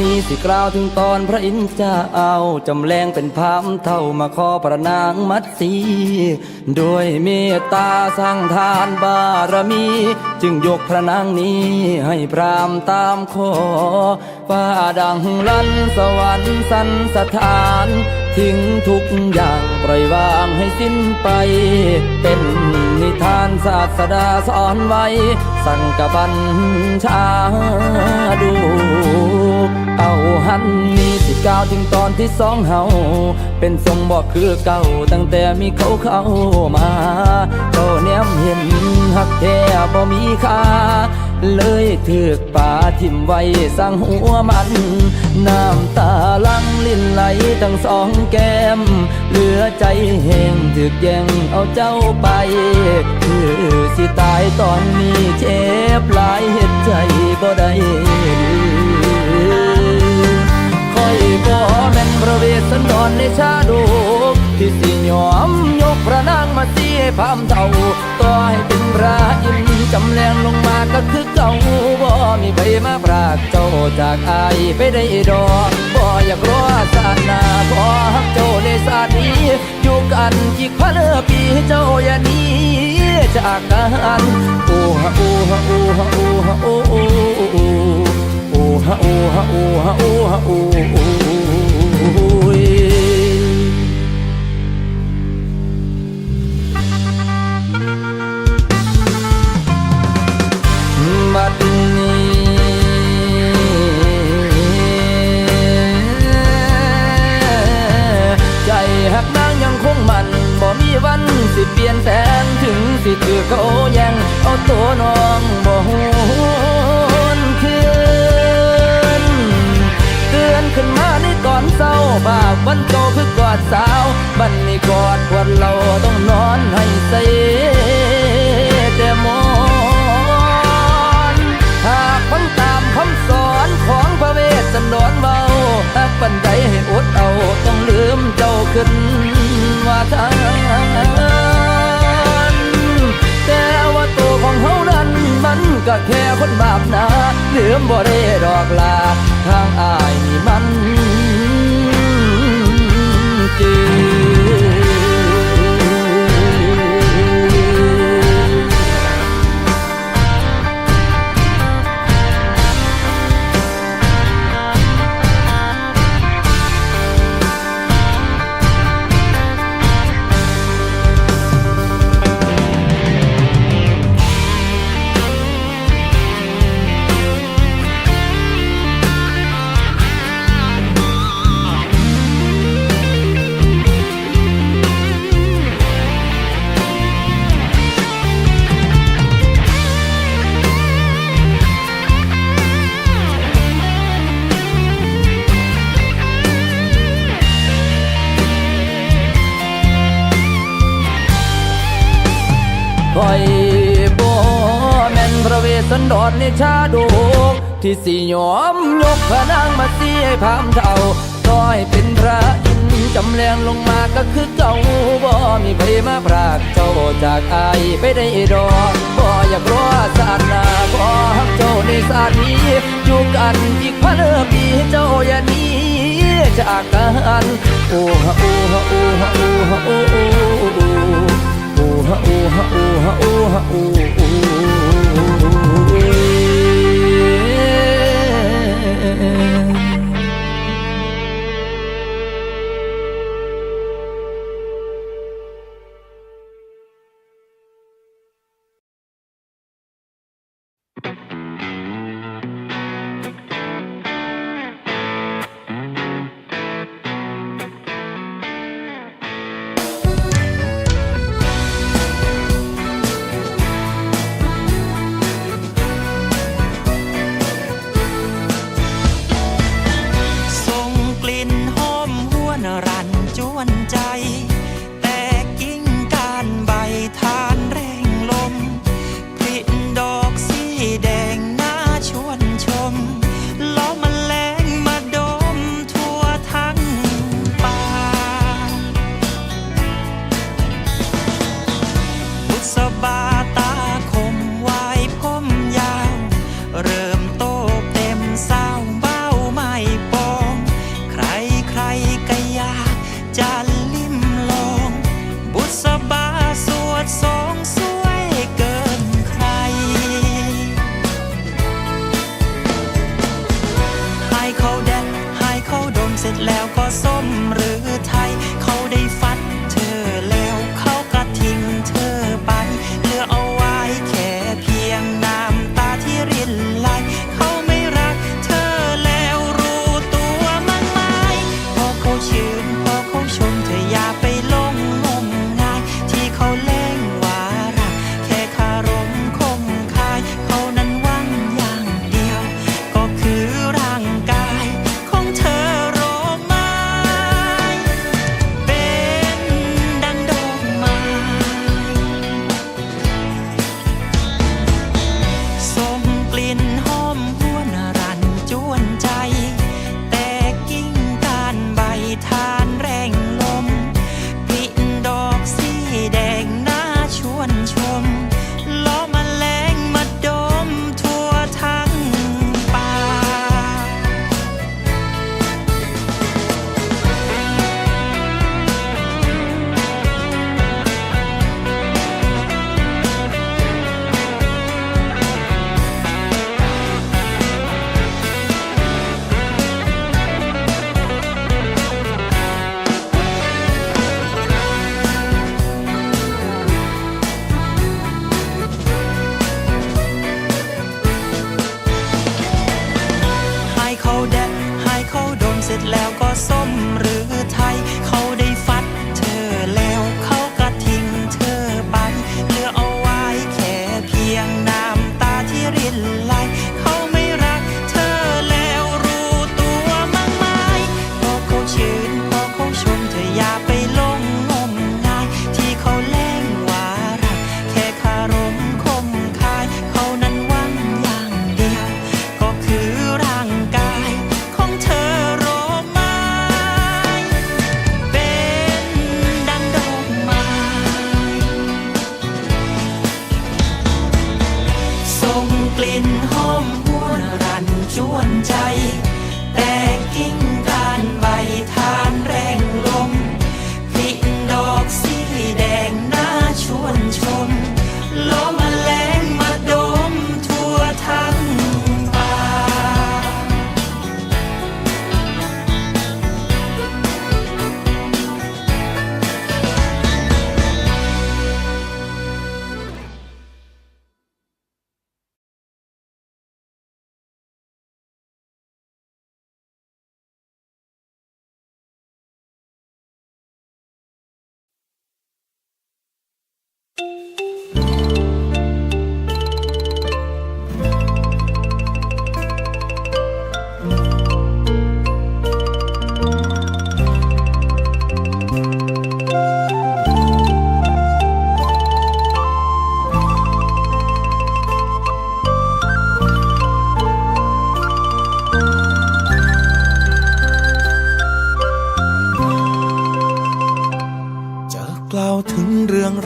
นี้สิกล่าวถึงตอนพระอินทร์จะเอาจำแรงเป็นพามเท่ามาขอประนางมัดสีด้วยเมตตาสร้างทานบารมี จึงยกพระนางนี้ให้พรามตามขอฟ้าดังลันสวรรค์สันสถาน ทิ้งทุกอย่างปล่อยวางให้สิ้นไป เป็นนิทานศาสดาสอนไว้ สั่งกับบัญชาดูเอาหันมีสิก้าวถึงตอนที่สองเฮาเป็นทรงบอกคือเก่าตั้งแต่มีเขาเข้ามาเจ้าแนมเห็นหักแท้บ่มีค่า เลยถือกป่าทิมไว้สร้างหัวมัน น้ำตาลังลิ้นไหลทั้งสองแก้ม เหลือใจแห้งถึกแย่งเอาเจ้าไป คือสิตายตอนนี้เจ็บหลายเหตุใจบ่ได้คอยบ่แม่นพระเวสสันดรในชาดกที่สิยอมยกพระนางมาเสียพามเท่าต่อให้เป็นพระอิน จำแรงลงมาก็คือเก่าบ่มีใครมาปรากเจ้าจากอายไปได้ดอกบ่อยากรอศาสนาบ่ฮักเจ้าในศาสนี้อยู่กันอีกพันปีเจ้าอย่าหนี้จากกันโอ้ฮะโอ้ฮะโอ้ฮะโอ้ฮะโอ้โอ้โอ้ฮะโอ้ฮะโอ้ฮะโอ้ฮะโอ้ สิถือเขาแยังเอาตัวน้องบ่หวนคืนเตือนขึ้นมาในตอนเศร้าบาปวันโตคือกอดสาวบันนี้กอดควรเราต้องนอนให้ใสแต่มอนหากฟังตามคำสอนของพระเวสสันดรเบาหากปันใดให้อดเอาต้องลืมเจ้าขึ้นว่าทาน ก็แค่คนบาปนะลืมบ่ได้ดอกลาทางอายนี่มัน สันดรในชาดกที่สิยอมยกพระนางมาเสียพามเท่าต้อยเป็นพระอินจำแรงลงมาก็คือเก่าบ่มีใครมาพรากเจ้าจากอายไปได้ดอกบ่อยากรอศาสนาบ่ฮักเจ้าในศานี้อยู่กันอีกพันปีเจ้าอย่าหนี้จากกันโอ้ฮะโอ้ฮะโอ้ฮะโอ้ฮะโอ้โอ้โอ้ฮะโอ้ฮะโอ้ฮะโอ้ฮะโอ้ โ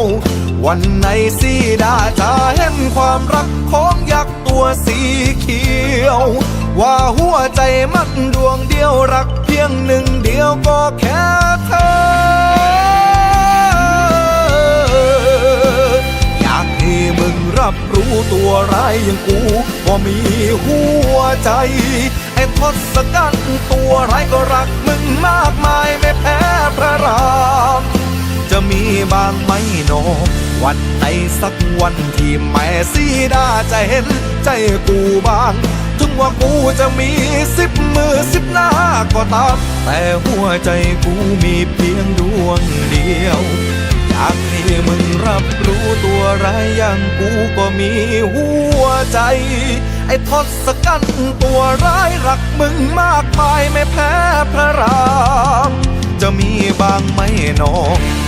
ววันไหนสีดาจะเห็นความรักของยักษ์ตัวสีเขียว ว่าหัวใจมันดวงเดียวรักเพียงหนึ่งเดียวก็แค่เธอ อยากให้มึงรับรู้ตัวร้ายอย่างกูว่ามีหัวใจไอ้ทศกัณฐ์ตัวร้ายก็รักมึงมากมายไม่แพ้พระราม จะมีบางไหมโน วันไหนสักวันที่แม่สีดาจะเห็นใจกูบ้าง ถึงว่ากูจะมีสิบมือสิบหน้าก็ตาม แต่หัวใจกูมีเพียงดวงเดียวอยากให้มึงรับรู้ตัวร้ายอย่างกูก็มีหัวใจ ไอ้ทศกัณฐ์ตัวร้ายรักมึงมากมายไม่แพ้พระราม จะมีบางไหมหนอ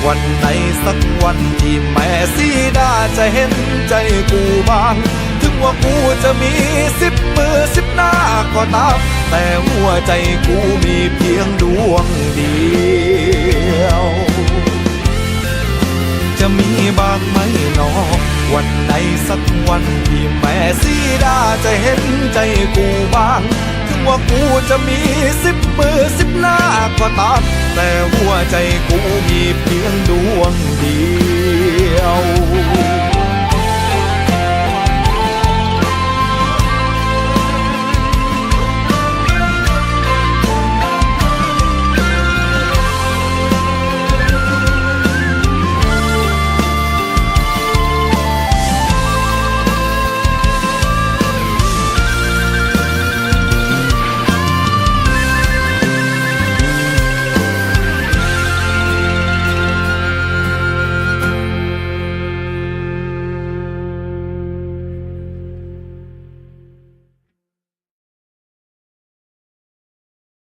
วันไหนสักวันที่แม่สีดาจะเห็นใจกูบ้าง ถึงว่ากูจะมีสิบมือสิบหน้าก็ตาม แต่หัวใจกูมีเพียงดวงเดียว จะมีบางไหมหนอ วันไหนสักวันที่แม่สีดาจะเห็นใจกูบ้างถึง ว่ากูจะมีสิบมือสิบหน้าก็ตามแต่หัวใจกูมีเพียงดวงเดียว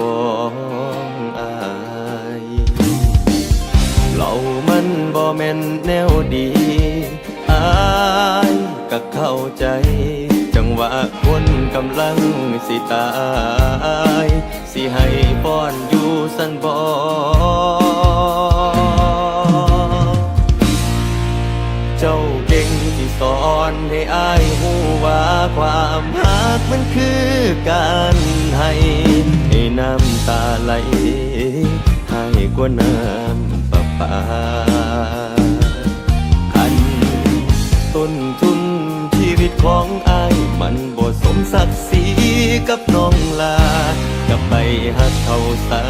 ของอายเรามันบ่แม่นแนวดีอายก็เข้าใจ จังหวะคนกำลังสิตาย สิให้ป้อนอยู่สันบอเจ้าเก่งที่สอนให้อายหูว่าความรักมันคือการให้ให้ น้ำตาไหลให้กว่าน้ำประปาคันต้นทุนชีวิตของอายมันบ่สมศักดิ์ศรีกับน้องลากับไปหักเขาสา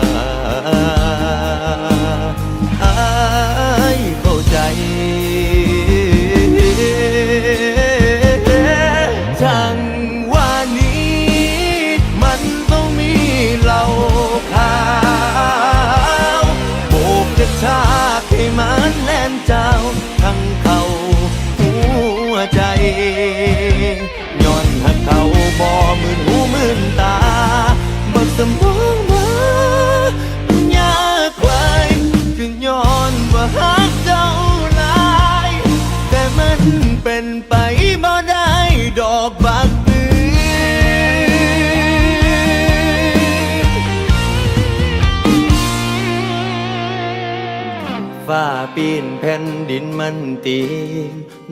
ปีนแผ่นดินมันตี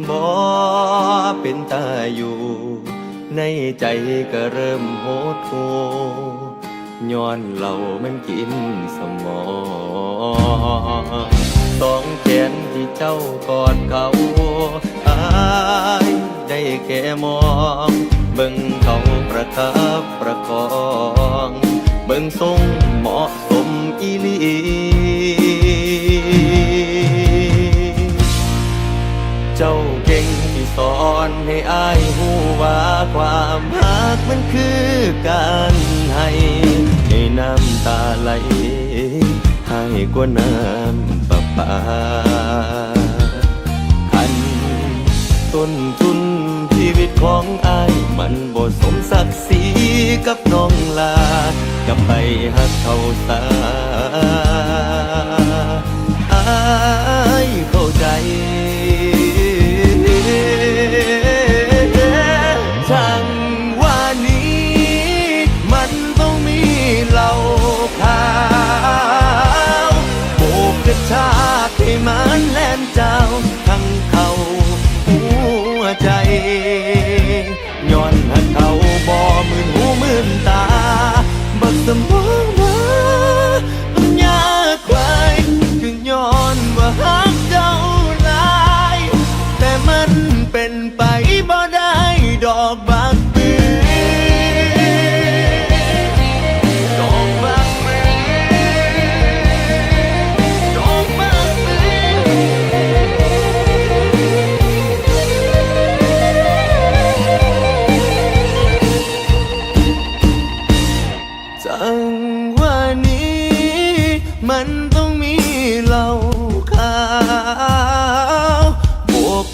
บ่เป็นตาอยู่ ในใจก็เริ่มโหดหูย้อนเหล่ามันกินสมองสองแขนที่เจ้ากอดเขาอายได้แค่มอง เบิ่งเขาประคับประคอง เบิ่งทรงเหมาะสมอีลี เจ้าเก่งที่สอนให้อายหูว่าความรักมันคือการให้ให้น้ำตาไหล ให้กว่าน้ำประปาคันต้นทุนชีวิตของอายมันบ่สมศักดิ์ศรีกับน้องลากับไปหักเขาสา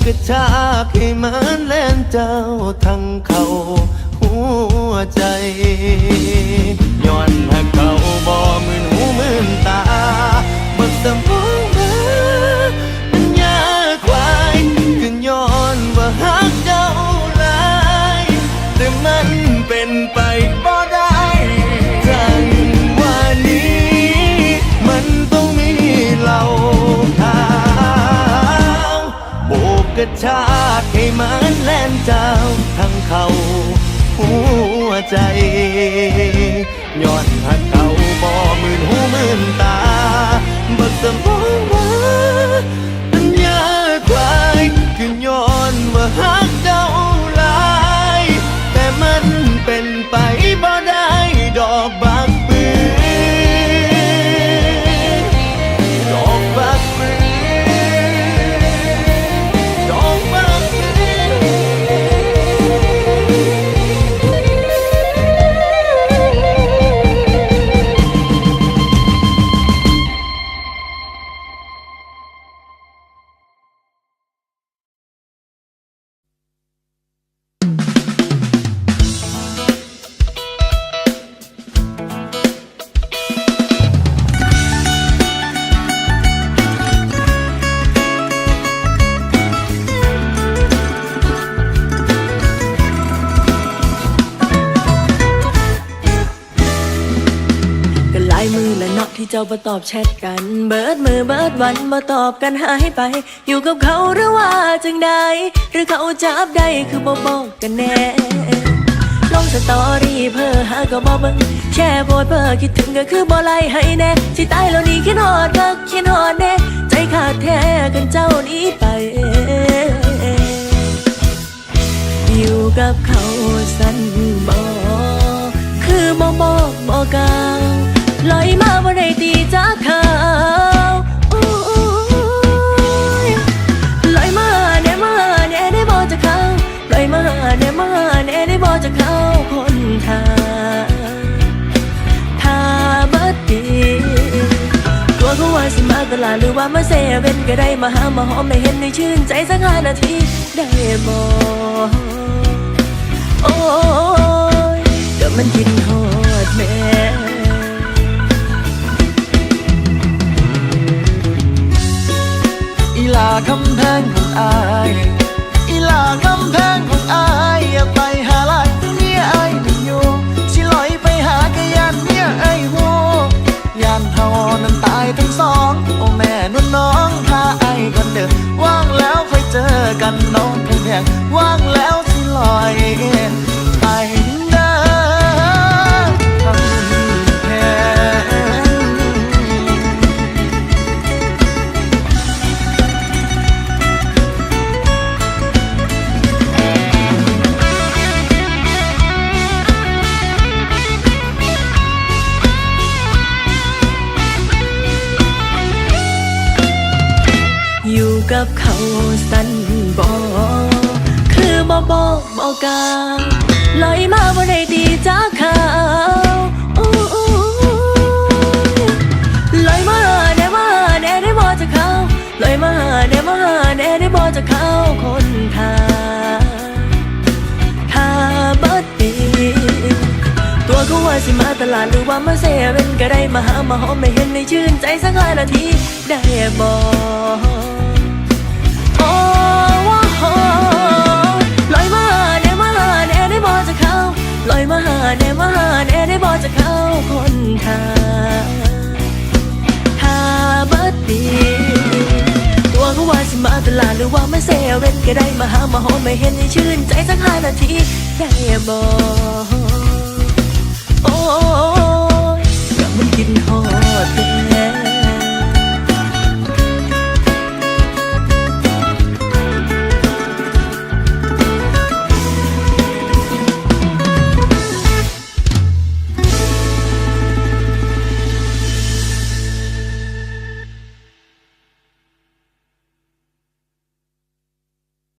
กระชากให้มันแล่นเจ้าทั้งเขาหัวใจ ชากให้มันแล่นเจ้าทั้งเขาหัวใจย้อนหักเขาบ่มืนหูมืนตาบักสมอง บ่ตอบแชทกัน เบิดมือเบิดวันบ่ตอบกันหายไป อยู่กับเขาหรือว่าจังใดหรือเขาจับได้คือบ่บอกกันแน่ลงสตอรี่เพื่อหาก็บ่เบิ่งแค่โพสเพื่อคิดถึงก็คือบ่ไล่ให้แน่สิตายแล้วนี่คิดหอดก็คิดหอดแน่ ใจขาดแท้กันเจ้านี้ไปามาเซเว่นก็ได้มาหามาหอมไม่เห็นในชื่นใจสักห้านาทีได้บ่โอ้ยก็มันกินหอดแม่อีลาคำแพงของอายอีลาคำ ไอ้คนเดิมว่างแล้วค่อยเจอกันน้องเพงว่างแล้วสิลอยไปเด้อ กับเขาสั้นบ่คือบ่บอกบ่กล่าลอยมาบ่ได้ดีจากเขาลอยมาแน่มาแน่ได้บ่จากเขาลอยมาแน่มาแน่ได้บ่จากเขาคนทางถ้าบ่ดีตัวเขาว่าสิมาตลาดหรือว่ามาเซเว่นก็ได้มาหามาหอมไม่เห็นในชื่นใจสักห้ายนาทีได้บ่โอ้ว่าโห ลอยมาแน่มาแน่ได้บ่จะเข้าลอยมาแน่มาแน่ได้บ่จะเข้าคนทางถ้าเบิดดีตัวเขาว่าสิมาตลาดหรือว่ามาเซเว่นก็ได้มาหามาหอมไม่เห็นในชื่นใจสักห้านาทีได้บ่โอ้ยก็มันกินฮอดแท้